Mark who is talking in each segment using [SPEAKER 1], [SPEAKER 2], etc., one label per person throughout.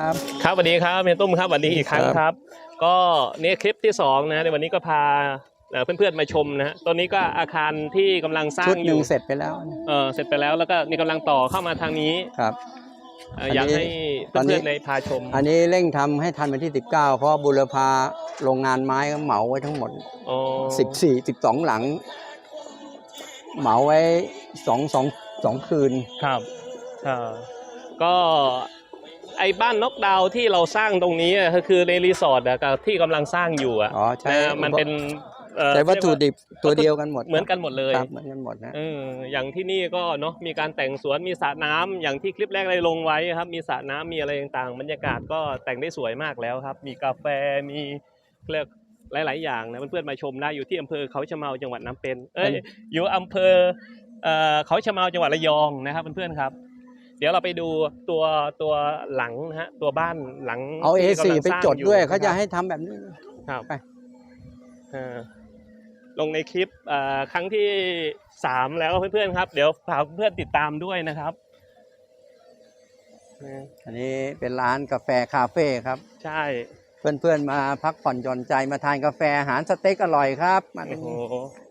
[SPEAKER 1] ครับ
[SPEAKER 2] ครับสวัสดีครับเฮียตุ้มครับสวัสดีอีกครั้ง
[SPEAKER 1] ครับ
[SPEAKER 2] ครับก็นี่คลิปที่สองนะในวันนี้ก็พาเอ่อเพื่อนๆมาชมนะฮะตอนนี้ก็อาคารที่กำลังสร้า
[SPEAKER 1] ชุ
[SPEAKER 2] ง
[SPEAKER 1] ด
[SPEAKER 2] อ
[SPEAKER 1] หนึ่
[SPEAKER 2] ยู่
[SPEAKER 1] งเสร็จไปแล้ว
[SPEAKER 2] เออเสร็จไปแล้วแล้วก็นี่กำลังต่อเข้ามาทางนี้
[SPEAKER 1] ครับ
[SPEAKER 2] เอ่อ
[SPEAKER 1] อันนี้
[SPEAKER 2] อยากให้
[SPEAKER 1] ตอนนี้
[SPEAKER 2] เพื่อนๆในพาชม
[SPEAKER 1] อันนี้เร่งทำให้ทันวันที่ 19 เพราะบุรพาโรงงานไม้ก็เหมาไว้ทั้งหมด
[SPEAKER 2] อ๋อ
[SPEAKER 1] 14 12หลัง เหมาไว้สองสองสองคืน
[SPEAKER 2] ครับอ่าก็ ไอ้บ้านนกดาวน์ที่เราสร้างตรงนี้อะก็คือในรีสอร์ทอะกับที่กำลังสร้างอยู่อะ
[SPEAKER 1] อ๋อใช้
[SPEAKER 2] นะมันเป็นเอ่อ
[SPEAKER 1] ใช้วัตถุ
[SPEAKER 2] เรียก
[SPEAKER 1] ดิบตัวเดียวกันหมด
[SPEAKER 2] เหมือนกันหมดเลย
[SPEAKER 1] ครับเหมือนกันหมดนะ
[SPEAKER 2] เอออย่างที่นี่ก็เนาะมีการแต่งสวนมีสระน้ำอย่างที่คลิปแรกได้ลงไว้ครับ มีสระน้ำมีอะไรต่างๆบรรยากาศก็แต่งได้สวยมากแล้วครับ มีกาแฟมีเรียกหลาย ๆ อย่างนะเพื่อนๆมาชมได้อยู่ที่อำเภอเขาชะเมาจังหวัดน้ำเป็นเอ้ยอยู่อำเภอเอ่อเขาชะเมาจังหวัดระยองนะครับเพื่อนๆครับ เดี๋ยวเราไปดูตัวตัวหลังนะฮะตัวบ้านหลัง
[SPEAKER 1] เอา
[SPEAKER 2] ที่
[SPEAKER 1] A4
[SPEAKER 2] กำลัง
[SPEAKER 1] ไป
[SPEAKER 2] สร้าง
[SPEAKER 1] จดด้วย
[SPEAKER 2] อ
[SPEAKER 1] เขาจะ
[SPEAKER 2] นครับ
[SPEAKER 1] ให้ทำแบบนี้
[SPEAKER 2] ครับ
[SPEAKER 1] ไป
[SPEAKER 2] เอ่อลงในคลิปเอ่อครั้งที่สามแล้วเพื่อนๆครับ เดี๋ยวฝากเพื่อนติดตามด้วยนะครับนะ
[SPEAKER 1] อันนี้เป็นร้านกาแฟคาเฟ่ครับ
[SPEAKER 2] ใช่
[SPEAKER 1] เพื่อนๆมาพักผ่อนหย่อนใจมาทานกาแฟอาหารสเต็กอร่อยครับมาตร
[SPEAKER 2] โอ้
[SPEAKER 1] ง
[SPEAKER 2] โห
[SPEAKER 1] นี้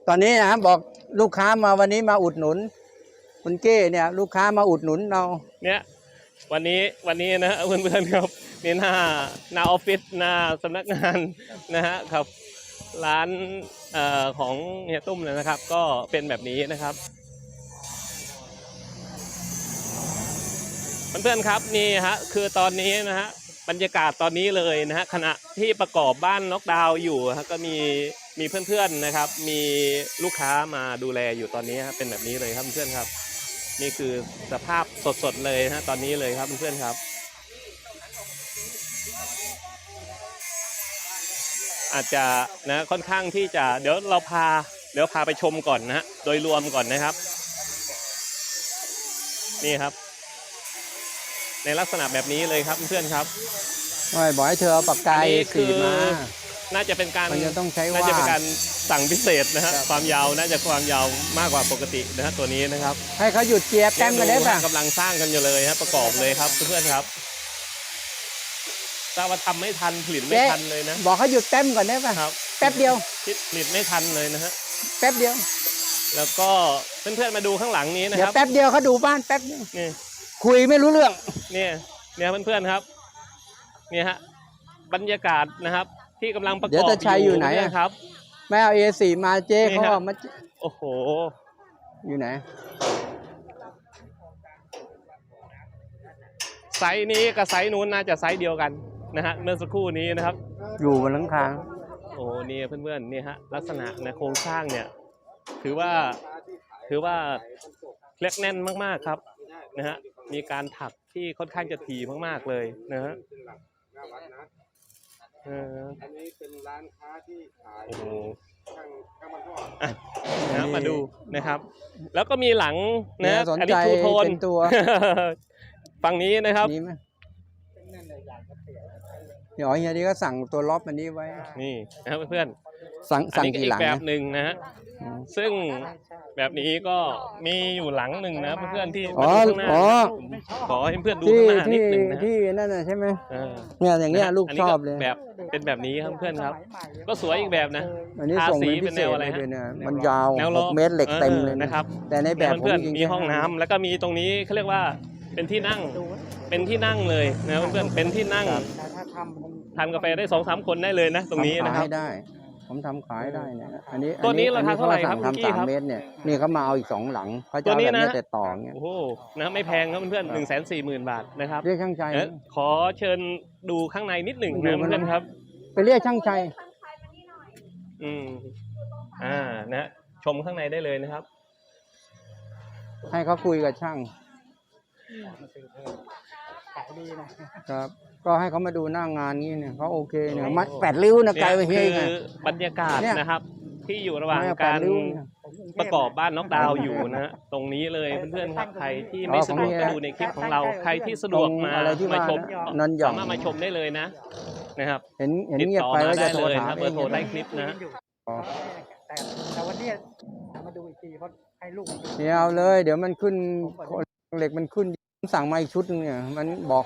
[SPEAKER 1] ตอนนี้นะครับบอกลูกค้ามาวันนี้มาอุดหนุน คุณเก้เนี่ยลูกค้ามาอุดหนุนเรา
[SPEAKER 2] เนี่ยวันนี้วันนี้นะเพื่อนๆครับนี่หน้าหน้าออฟฟิศหน้าสำนักงานนะฮะครับ ร้านออของเฮียตุ้มเลยนะครับ ก็เป็นแบบนี้นะครับเพื่อนๆครับนี่ฮะคือตอนนี้นะฮะบรรยากาศตอนนี้เลยนะฮะขณะที่ประกอบบ้านน็อกดาวอยู่ฮะก็มีมีเพื่อนๆนะครับ มีลูกค้ามาดูแลอยู่ตอนนี้ครับเป็นแบบนี้เลยครับเพื่อนๆครับ นี่คือสภาพสดๆเลยนะฮะตอนนี้เลยครับเพื่อนๆครับ อาจจะนะค่อนข้างที่จะเดี๋ยวเราพาเดี๋ยวพาไปชมก่อนนะฮะโดยรวมก่อนนะครับ นี่ครับ ในลักษณะแบบนี้เลยครับเพื่อนๆครับ
[SPEAKER 1] ไม่บอกให้เธอเอาปากกา
[SPEAKER 2] อันนี้
[SPEAKER 1] สี
[SPEAKER 2] คือ
[SPEAKER 1] มา
[SPEAKER 2] น่าจะเป็นการ
[SPEAKER 1] มันจะต้องใช้
[SPEAKER 2] น่า
[SPEAKER 1] ว่า
[SPEAKER 2] จะเป็นการ สั่งพิเศษนะฮะ
[SPEAKER 1] ครับ
[SPEAKER 2] ความยาวน่าจะความยาวมากกว่าปกตินะฮะตัวนี้นะครับ
[SPEAKER 1] ให้เขาหยุดเจียบแต้มกันได้ป่ะ
[SPEAKER 2] กำลังสร้างกันอยู่เลยครับประกอบเลยครับเพื่อนๆครับทราบว่าทำไม่ทันผลิตไม่
[SPEAKER 1] เจ๊
[SPEAKER 2] ทันเลยนะ
[SPEAKER 1] บอกเขาหยุดแต้มก่อนได้ป่ะ
[SPEAKER 2] ครับ
[SPEAKER 1] แป๊บเดียว
[SPEAKER 2] ผลิตไม่ทันเลยนะฮะ
[SPEAKER 1] แป๊บเดียว
[SPEAKER 2] แล้วก็เพื่อนๆมาดูข้างหลังนี้นะ
[SPEAKER 1] เดี๋
[SPEAKER 2] ค
[SPEAKER 1] ยว
[SPEAKER 2] รับ
[SPEAKER 1] แป๊บเดียวเขาดูบ้านแป๊บเดียว
[SPEAKER 2] นี่
[SPEAKER 1] คุยไม่รู้เรื่อง
[SPEAKER 2] เนี่ยเนี่ยเพื่อนๆครับเนี่ยฮะบรรยากาศนะครับ ที่กำลังประกอบ
[SPEAKER 1] เดี๋ยวตาชัยอยู่ไหนอะ
[SPEAKER 2] เครับ
[SPEAKER 1] ไม่เอาเอสีมาเจ๊
[SPEAKER 2] นี่
[SPEAKER 1] เขา
[SPEAKER 2] ฮะ
[SPEAKER 1] เอามา
[SPEAKER 2] โอ้โห
[SPEAKER 1] อยู่ไหน
[SPEAKER 2] ไซส์นี้กับไซส์นู้นน่าจะไซส์เดียวกันนะฮะเมื่อสักครู่นี้นะครับ
[SPEAKER 1] อยู่บนหลังคา
[SPEAKER 2] โอ้นี่เพื่อนๆนี่ฮะลักษณะนะโครงสร้างเนี่ย ถือว่าถือว่าเล็กแน่นมากๆครับนะฮะมีการถักที่ค่อนข้างจะถี่มากๆเลยนะฮะ เออ
[SPEAKER 3] อันนี้เป็นร้านค้าที่ขาย
[SPEAKER 2] โอ้โห
[SPEAKER 3] ข้างข้างมันทอด
[SPEAKER 2] อะนะครับมาดูนะครับ แล้วก็มีหลังนะ
[SPEAKER 1] เนี่ยสน
[SPEAKER 2] อัน
[SPEAKER 1] ใจ
[SPEAKER 2] นี้ทูโทน
[SPEAKER 1] เป็นตัว
[SPEAKER 2] ฝั่งนี้นะครับ
[SPEAKER 1] นี้ไหมเดี๋ยวเฮียดีก็สั่งตัวล็อบอันนี้ไว้
[SPEAKER 2] นี่นะครับเพื่อน
[SPEAKER 1] สั่ง
[SPEAKER 2] ๆอัน
[SPEAKER 1] สั่ง
[SPEAKER 2] นี้ก็
[SPEAKER 1] กี่
[SPEAKER 2] อี
[SPEAKER 1] ห
[SPEAKER 2] ก
[SPEAKER 1] ลัง
[SPEAKER 2] แบบ
[SPEAKER 1] นะ
[SPEAKER 2] หนึ่งนะฮะ
[SPEAKER 1] อืม
[SPEAKER 2] ซึ่งแบบนี้ก็มีอยู่หลังหนึ่งนะเพื่อนๆที่
[SPEAKER 1] อ๋อ
[SPEAKER 2] มาดูข้างหน้า
[SPEAKER 1] อ๋อ
[SPEAKER 2] ผมขอให้เพื่อนดู
[SPEAKER 1] ที่
[SPEAKER 2] ข้างหน้านิ
[SPEAKER 1] ที่
[SPEAKER 2] ดหนึ่งนะ
[SPEAKER 1] ที่นั่นน่ะใช่ไหม
[SPEAKER 2] เออ
[SPEAKER 1] เนี่ยอย่างเงี้ย
[SPEAKER 2] นะฮะ
[SPEAKER 1] ลูก
[SPEAKER 2] น
[SPEAKER 1] ช
[SPEAKER 2] นี้
[SPEAKER 1] อบเลย
[SPEAKER 2] แบบเป็นแบบนี้ครับเพื่อนครับ ก็สวยอีกแบบนะ
[SPEAKER 1] อันนี้
[SPEAKER 2] ทา
[SPEAKER 1] ส่ง
[SPEAKER 2] สี
[SPEAKER 1] เป็นพิ
[SPEAKER 2] เป็น
[SPEAKER 1] เศ
[SPEAKER 2] แน
[SPEAKER 1] ษ
[SPEAKER 2] วอะไร
[SPEAKER 1] เลย
[SPEAKER 2] ฮะ
[SPEAKER 1] เนี่ยมันยาว
[SPEAKER 2] แนว
[SPEAKER 1] ห
[SPEAKER 2] ล้อก
[SPEAKER 1] เมตรเหล็กเต็มเลย
[SPEAKER 2] ออนะครับ
[SPEAKER 1] แต่ในแบบผม
[SPEAKER 2] เพื่อน
[SPEAKER 1] จริง
[SPEAKER 2] ๆ
[SPEAKER 1] ๆ
[SPEAKER 2] มีห้องน้ำแล้วก็มีตรงนี้เขาเรียกว่าเป็นที่นั่งเป็นที่นั่งเลยนะเพื่อนๆเป็นที่นั่ง
[SPEAKER 3] แต่ถ้าทำมัน
[SPEAKER 2] ทานกาแฟได้สองสามคนได้เลยนะ ตรงนี้
[SPEAKER 1] ทำ
[SPEAKER 2] นะ
[SPEAKER 1] ขาย
[SPEAKER 2] ครับ
[SPEAKER 1] ให้ได้ ผมทำขายได้เนี่ยอันนี้
[SPEAKER 2] ตัวนี้
[SPEAKER 1] อั
[SPEAKER 2] ราคาเท่าไหร่ครับ
[SPEAKER 1] ขสั่ง
[SPEAKER 2] คุณกี้
[SPEAKER 1] ทำสาม
[SPEAKER 2] ครับ
[SPEAKER 1] เมตรเนี่ยนี่เขามาเอาอีกสองหลังเขาจะ
[SPEAKER 2] ตัว
[SPEAKER 1] เอา
[SPEAKER 2] นี้
[SPEAKER 1] แบบเนี้ย
[SPEAKER 2] นะ
[SPEAKER 1] แต่ต่อเงี้ย
[SPEAKER 2] โอ้โหนะไม่แพงครับเพื่อนๆหนึ่งแสนสี่หมื่นบาทนะครับ
[SPEAKER 1] เรียกช่างใจ
[SPEAKER 2] เอ๊ะขอเชิญดูข้างในนิดหนึ่ง
[SPEAKER 1] ดู
[SPEAKER 2] นะ
[SPEAKER 1] มัน
[SPEAKER 2] เพื่อนๆครับ
[SPEAKER 1] ไปเรียกช่างใจ
[SPEAKER 2] อืมอ่านะฮะชมข้างในได้เลยนะครับ
[SPEAKER 1] ให้เขาคุยกับช่าง
[SPEAKER 3] ขายดีนะครับ
[SPEAKER 1] ก็ให้เขามาดูหน้างานนี้เนี่ยเขาโอเคเนี่ย
[SPEAKER 2] โอ้
[SPEAKER 1] มาแปดริ้วนะไกลไปเฮีย
[SPEAKER 2] คื
[SPEAKER 1] อีกไง
[SPEAKER 2] บรรยากาศ
[SPEAKER 1] เนี่ย
[SPEAKER 2] นะครับ ที่อยู่ระหว่าง
[SPEAKER 1] ไม่เอแป
[SPEAKER 2] กา
[SPEAKER 1] ด
[SPEAKER 2] ร
[SPEAKER 1] ริ้วเนี่ย
[SPEAKER 2] ประกอบบ้านน็อกดาวน์อยู่นะฮะตรงนี้เลยเพื่อนๆครับใครที่ไม่
[SPEAKER 1] อ๋อ
[SPEAKER 2] สะดวก
[SPEAKER 1] ของเฮีย
[SPEAKER 2] ก็ดูในคลิปของเราใครที่สะดวกมา
[SPEAKER 1] ตรงอะไรที่
[SPEAKER 2] มา
[SPEAKER 1] ว่า
[SPEAKER 2] ชม
[SPEAKER 1] นนหย่อ
[SPEAKER 2] สางมารถมาชมได้เลยนะนะครับ
[SPEAKER 1] เห็นเห็น
[SPEAKER 2] ติด
[SPEAKER 1] เงียบ
[SPEAKER 2] ต่อ
[SPEAKER 1] ไป
[SPEAKER 2] มา
[SPEAKER 1] ว่า
[SPEAKER 2] ได้
[SPEAKER 1] จะโทร
[SPEAKER 2] เลย
[SPEAKER 1] ถาม
[SPEAKER 2] นะเบอร์โทรใต้คลิปนะฮะ
[SPEAKER 1] อ๋อ
[SPEAKER 3] แต่แต่วันเนี้ยมาดูอีกทีเพราะให้ลูกมันดู
[SPEAKER 1] เดี๋ยวเอาเลย เดี๋ยวมันขึ้นเหล็กมันขึ้น สั่งมาอีกชุดหนึงเนี่ยมันบอก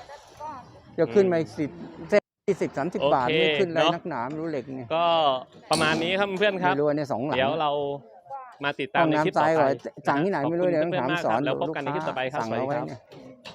[SPEAKER 1] จะขึ้นมาอีกสิบเส้นยี่สิบสามสิบบาท
[SPEAKER 2] โอเค
[SPEAKER 1] ไม่ขึ้นอะไร
[SPEAKER 2] เนอะ
[SPEAKER 1] นักหนาไม่รู้เหล็กเนี่ย
[SPEAKER 2] ก็ประมาณนี้ครับเพื่อนๆครับ
[SPEAKER 1] ไม่รู้ว่าเนี่ยสองหลัง
[SPEAKER 2] เดี๋ยวเรามาติดตามในคลิป
[SPEAKER 1] ห้
[SPEAKER 2] ต่
[SPEAKER 1] อง
[SPEAKER 2] อ
[SPEAKER 1] น้ำ
[SPEAKER 2] ไป
[SPEAKER 1] ซ้ายก่อนสั่งที่ไหนไม่รู้เดี๋ยวต้องถามสอน
[SPEAKER 2] แล้วพบ
[SPEAKER 1] ลูก
[SPEAKER 2] กันในคลิปต่อไปครับ
[SPEAKER 1] สั่ง
[SPEAKER 2] สวัส
[SPEAKER 1] เอา
[SPEAKER 2] ดี
[SPEAKER 1] ไว้
[SPEAKER 2] ครับ
[SPEAKER 1] เนี่ย